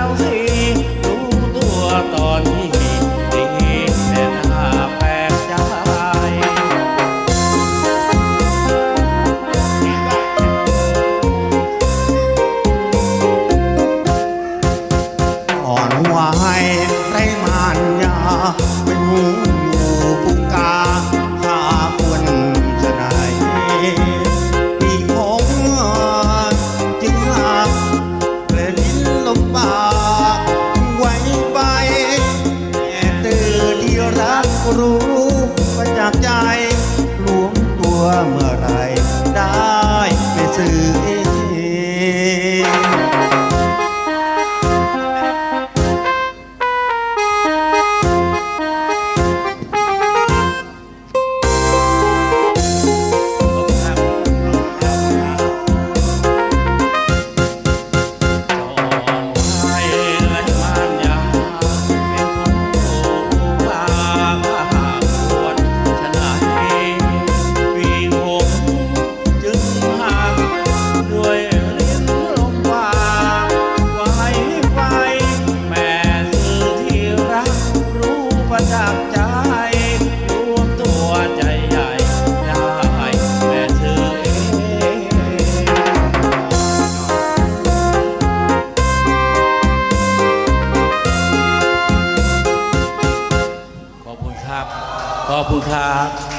าวสีรู้ตัวตอน ใครได้ไม่ซื้อ ขอบคุณครับ